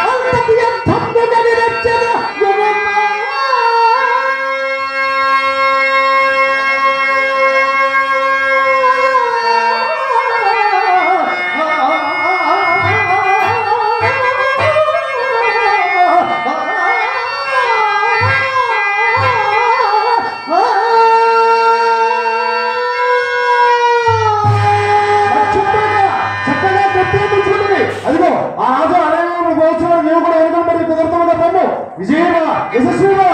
엉덩 그냥 덮고 다니랬잖아 요놈아 Thank you. విజయమా యశస్విమా